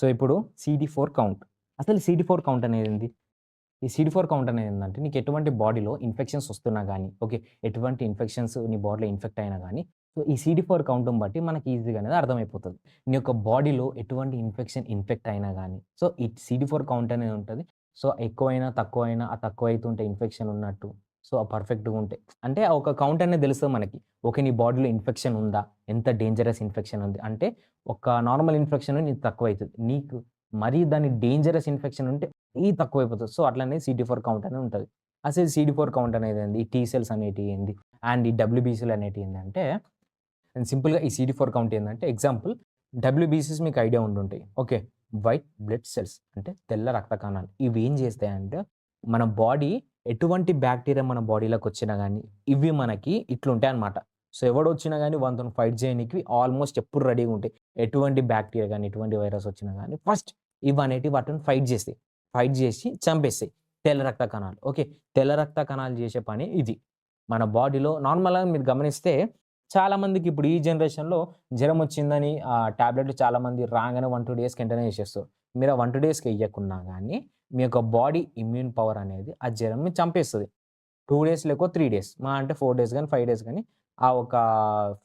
So ఇప్పుడు CD four count. అసలు CD four count అనేది ఏంది ఈ సిడి ఫోర్ కౌంట్ అనేది ఏంటంటే నీకు ఎటువంటి బాడీలో ఇన్ఫెక్షన్స్ వస్తున్నా కానీ ఓకే ఎటువంటి ఇన్ఫెక్షన్స్ నీ బాడీలో ఇన్ఫెక్ట్ అయినా కానీ సో ఈ సిడి ఫోర్ కౌంట్ని బట్టి మనకి ఈజీగా అనేది అర్థమైపోతుంది. నీ యొక్క బాడీలో ఎటువంటి ఇన్ఫెక్షన్ ఇన్ఫెక్ట్ అయినా కానీ సో ఈ సిడి ఫోర్ కౌంట్ అనేది ఉంటుంది. సో ఎక్కువైనా తక్కువైనా ఆ తక్కువ అవుతుంటే ఇన్ఫెక్షన్ ఉన్నట్టు సో ఆ పర్ఫెక్ట్గా ఉంటే. అంటే ఒక కౌంట్ అనేది తెలుస్తుంది మనకి. ఓకే నీ బాడీలో ఇన్ఫెక్షన్ ఉందా? ఎంత డేంజరస్ ఇన్ఫెక్షన్ ఉంది? అంటే ఒక నార్మల్ ఇన్ఫెక్షన్ నీకు తక్కువ అవుతుంది నీకు మరీ దాని డేంజరస్ ఇన్ఫెక్షన్ ఉంటే ఈ తక్కువ అయిపోతుంది సో అట్లనే సిటీ ఫోర్ కౌంట్ అనేది ఉంటుంది. అసలు సిటీ ఫోర్ కౌంట్ అనేది ఏంది? ఈ టీ సెల్స్ అనేటివి ఏంది? అండ్ ఈ డబ్ల్యూబీసీలు అనేటివి ఏంటంటే సింపుల్గా ఈ సిటీ ఫోర్ కౌంట్ ఏంటంటే ఎగ్జాంపుల్ డబ్ల్యూబీసీస్ మీకు ఐడియా ఉండుంటాయి. ఓకే వైట్ బ్లడ్ సెల్స్ అంటే తెల్ల రక్త కణాలు. ఇవి ఏం చేస్తాయంటే మన బాడీ ఎటువంటి బ్యాక్టీరియా మన బాడీలోకి వచ్చినా కానీ ఇవి మనకి ఇట్లుంటాయి అనమాట సో ఎవడు వచ్చినా కానీ వాళ్ళతో ఫైట్ చేయడానికి ఆల్మోస్ట్ ఎప్పుడు రెడీగా ఉంటాయి ఎటువంటి బ్యాక్టీరియా కానీ ఎటువంటి వైరస్ వచ్చినా కానీ ఫస్ట్ ఇవి అనేటివి వాటిని ఫైట్ చేస్తాయి. ఫైట్ చేసి చంపేస్తాయి. తెల్ల రక్త కణాలు. ఓకే తెల్ల రక్త కణాలు చేసే పని ఇది. మన బాడీలో నార్మల్గా మీరు గమనిస్తే చాలామందికి ఇప్పుడు ఈ జనరేషన్లో జ్వరం వచ్చిందని ఆ టాబ్లెట్లు చాలామంది రాగానే వన్ టూ డేస్కి వెంటనే వేసేస్తారు మీరు ఆ వన్ టూ డేస్కి వేయకున్నా కానీ మీ యొక్క బాడీ ఇమ్యూన్ పవర్ అనేది ఆ జ్వరంని చంపేస్తుంది. టూ డేస్ లేకో త్రీ డేస్ మా అంటే ఫోర్ డేస్ కానీ ఫైవ్ డేస్ కానీ ఆ ఒక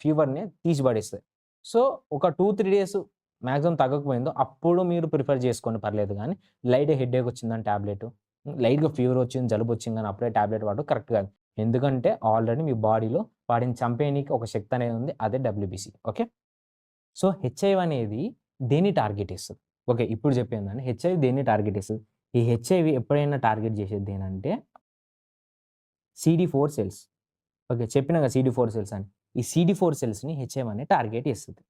ఫీవర్ని తీసి పడేస్తుంది సో ఒక టూ త్రీ డేస్ మ్యాక్సిమం తగ్గకపోయిందో అప్పుడు మీరు ప్రిఫర్ చేసుకోండి. పర్లేదు కానీ లైట్ హెడేక్ వచ్చిందని ట్యాబ్లెట్ లైట్గా ఫీవర్ వచ్చింది జలుబు వచ్చింది కానీ అప్పుడే ట్యాబ్లెట్ వాడు కరెక్ట్ కాదు. ఎందుకంటే ఆల్రెడీ మీ బాడీలో వాటిని చంపేయడానికి ఒక శక్తి అనేది ఉంది అదే డబ్ల్యూబీసీ ఓకే? సో హెచ్ఐవి అనేది దేన్ని టార్గెట్ ఇస్తుంది ఓకే ఇప్పుడు చెప్పిందండి హెచ్ఐవి దేన్ని టార్గెట్ ఇస్తుంది ఈ హెచ్ఐవి ఎప్పుడైనా టార్గెట్ చేసేది ఏంటంటే సిడి ఫోర్ సెల్స్. ఓకే చెప్పినాక సిడి ఫోర్ సెల్స్ అని. ఈ సిడి ఫోర్ సెల్స్ని హెచ్ఐవి అనే టార్గెట్ చేస్తుంది.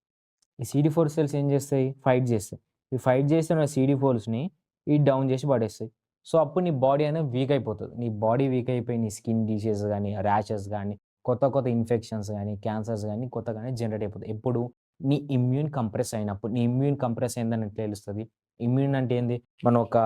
ఈ సిడి ఫోర్ సెల్స్ ఏం చేస్తాయి? ఫైట్ చేస్తాయి. ఈ ఫైట్ చేసిన సిడి ఫోర్స్ని ఈ డౌన్ చేసి పడేస్తాయి. సో అప్పుడు నీ బాడీ అనేది వీక్ అయిపోతుంది. నీ బాడీ వీక్ అయిపోయి నీ స్కిన్ డిసీజ్ కానీ ర్యాషెస్ కానీ కొత్త కొత్త ఇన్ఫెక్షన్స్ కానీ క్యాన్సర్స్ కానీ కొత్త కానీ జనరేట్ అయిపోతుంది ఎప్పుడు నీ ఇమ్యూన్ కంప్రెస్ అయినప్పుడు నీ ఇమ్యూన్ కంప్రెస్ అయిందని ఎట్లా తెలుస్తుంది? ఇమ్యూన్ అంటే ఏంది? మనం ఒక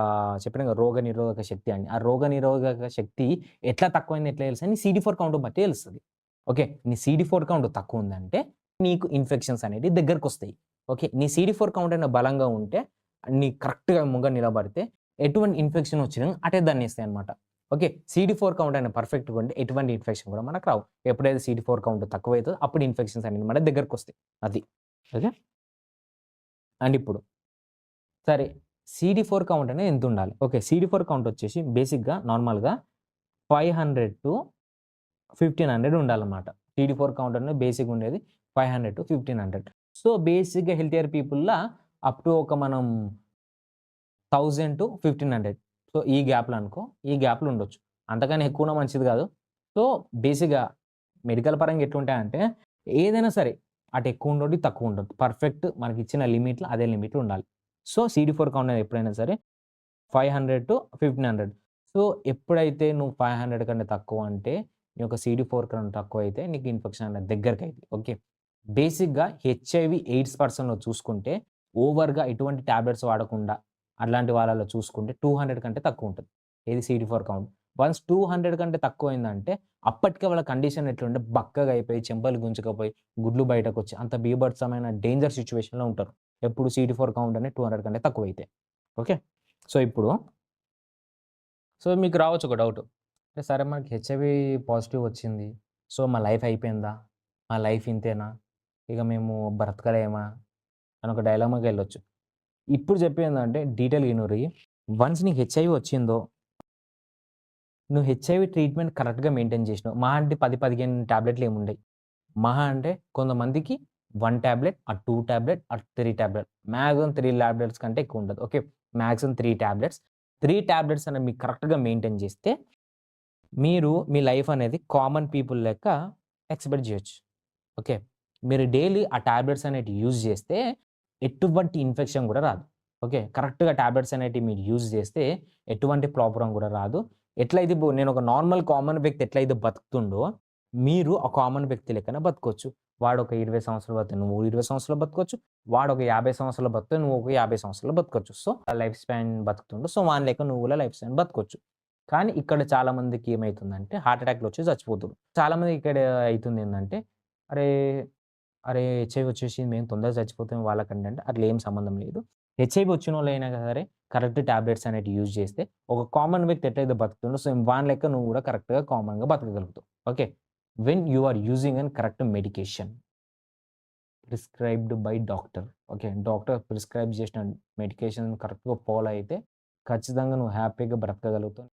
చెప్పిన రోగ నిరోధక శక్తి అని. ఆ రోగ నిరోధక శక్తి ఎట్లా తక్కువైంది ఎట్లా తెలుసు? అని సిడి ఫోర్ కౌంట్ బట్టి తెలుస్తుంది. ఓకే? నీ సిడి ఫోర్ కౌంట్ తక్కువ ఉందంటే నీకు ఇన్ఫెక్షన్స్ అనేవి దగ్గరకు వస్తాయి. ఓకే? నీ సిడి ఫోర్ కౌంట్ అయినా బలంగా ఉంటే నీ కరెక్ట్గా ముంగ నిలబడితే ఎటువంటి ఇన్ఫెక్షన్ వచ్చినా అటే దాన్ని ఇస్తాయి అనమాట ఓకే సిడి ఫోర్ కౌంట్ అయినా పర్ఫెక్ట్గా ఉంటే ఎటువంటి ఇన్ఫెక్షన్ కూడా మనకు రావు. ఎప్పుడైతే సిడి ఫోర్ కౌంట్ తక్కువ అవుతుందో అప్పుడు ఇన్ఫెక్షన్స్ అనేది మన దగ్గరకు వస్తాయి. అది. ఓకే? అండ్ ఇప్పుడు సరే సిడి ఫోర్ కౌంట్ అనేది ఎంత ఉండాలి ఓకే సిడి ఫోర్ కౌంట్ వచ్చేసి బేసిక్గా నార్మల్గా five hundred to fifteen hundred ఉండాలన్నమాట. సిడి ఫోర్ కౌంట్ అనేది బేసిక్ ఉండేది five hundred to fifteen hundred so బేసిక్గా హెల్త్ పీపుల్లా అప్ టు ఒక మనం thousand to fifteen hundred so ఈ గ్యాప్లు అనుకో ఈ గ్యాప్లు ఉండొచ్చు. అంతకని ఎక్కువ మంచిది కాదు. సో బేసిక్గా మెడికల్ పరంగా ఎట్లుంటాయంటే ఏదైనా సరే అటు ఎక్కువ ఉండొద్దు తక్కువ ఉండదు పర్ఫెక్ట్ మనకి ఇచ్చిన లిమిట్లో అదే లిమిట్లో ఉండాలి. సో సిడి ఫోర్ కౌంట్ అనేది ఎప్పుడైనా సరే five hundred to fifteen hundred. So ఎప్పుడైతే నువ్వు ఫైవ్ హండ్రెడ్ కంటే తక్కువ అంటే నీ యొక్క సిడి ఫోర్ కంటే తక్కువ అయితే నీకు ఇన్ఫెక్షన్ అనేది దగ్గరికి అయితే ఓకే? బేసిక్గా హెచ్ఐవి ఎయిడ్స్ పర్సన్లో చూసుకుంటే ఓవర్గా ఎటువంటి ట్యాబ్లెట్స్ వాడకుండా అట్లాంటి వాళ్ళలో చూసుకుంటే టూ హండ్రెడ్ కంటే తక్కువ ఉంటుంది. ఏది CD four count? Once two hundred కంటే తక్కువ అయిందంటే అప్పటికే వాళ్ళ కండిషన్ ఎట్లుంటే బక్కగా అయిపోయి చెంపలు గుంజుకపోయి గుడ్లు బయటకు వచ్చి అంత బీభత్సమైన డేంజర్ సిచ్యువేషన్లో ఉంటారు. ఎప్పుడు సిడి ఫోర్ కౌంట్ అనేది టూ హండ్రెడ్ కంటే తక్కువ అయితే ఓకే? సో ఇప్పుడు సో మీకు రావచ్చు ఒక డౌట్. సరే మనకి హెచ్ఐవి పాజిటివ్ వచ్చింది. సో మా లైఫ్ అయిపోయిందా? మా లైఫ్ ఇంతేనా? ఇక మేము బ్రతకలేమా? అని ఒక డైలామాకి వెళ్ళొచ్చు. ఇప్పుడు చెప్పేందంటే డీటెయిల్ ఇనురి వన్స్ నీకు హెచ్ఐవి వచ్చిందో నువ్వు హెచ్ఐవి ట్రీట్మెంట్ కరెక్ట్గా మెయింటైన్ చేసినావు. మహా అంటే పది పదిహేను ట్యాబ్లెట్లు ఏముండయి? మహా అంటే కొంతమందికి వన్ ట్యాబ్లెట్ ఆ టూ ట్యాబ్లెట్ ఆ three tablet maximum three tablets కంటే ఎక్కువ ఉండదు. Okay? Maximum three tablets three tablets అనేది మీకు కరెక్ట్గా మెయింటైన్ చేస్తే మీరు మీ లైఫ్ అనేది కామన్ పీపుల్ లెక్క ఎక్స్పెక్ట్ చేయొచ్చు. ఓకే? మీరు డైలీ ఆ ట్యాబ్లెట్స్ అనేటివి యూజ్ చేస్తే ఎటువంటి ఇన్ఫెక్షన్ కూడా రాదు. ఓకే? కరెక్ట్గా ట్యాబ్లెట్స్ అనేటివి మీరు యూజ్ చేస్తే ఎటువంటి ప్రాబ్లం కూడా రాదు. ఎట్లయితే నేను ఒక నార్మల్ కామన్ వ్యక్తి ఎట్లయితే బతుకుతుండో మీరు ఆ కామన్ వ్యక్తి లెక్కన బతకొచ్చు వాడు ఒక ఇరవై సంవత్సరాలు బతుకు నువ్వు ఇరవై సంవత్సరాలు బతకొచ్చు వాడు ఒక యాభై సంవత్సరాలు బతుకు నువ్వు ఒక యాభై సంవత్సరాలు బతకొచ్చు సో ఆ లైఫ్ స్పాన్ బతుకుతుండు సో వాని లెక్క నువ్వు కూడా లైఫ్ స్పాన్ బతకొచ్చు కానీ ఇక్కడ చాలా మందికి ఏమవుతుందంటే హార్ట్ అటాక్లు వచ్చి చచ్చిపోతుంది చాలా మంది ఇక్కడ అవుతుంది ఏంటంటే అరే అరే! హెచ్ఐవి వచ్చేసి మేము తొందరగా చచ్చిపోతాం వాళ్ళకంటే అంటే అట్లా ఏం సంబంధం లేదు. హెచ్ఐవి వచ్చినోళ్ళైనా సరే కరెక్ట్ టాబ్లెట్స్ అనేవి యూజ్ చేస్తే ఒక కామన్ వ్యక్తి ఎట్లయితే బతుకుతుండో సో వాన్ లెక్క నువ్వు కూడా కరెక్ట్‌గా కామన్‌గా బతకగలుగుతావు. Okay. When you are using and correct medication. Prescribed by doctor. Okay. Doctor prescribe చేసిన మెడికేషన్ కరెక్ట్‌గా ఫాలో అయితే ఖచ్చితంగా నువ్వు హ్యాపీగా బ్రతకగలుగుతావు.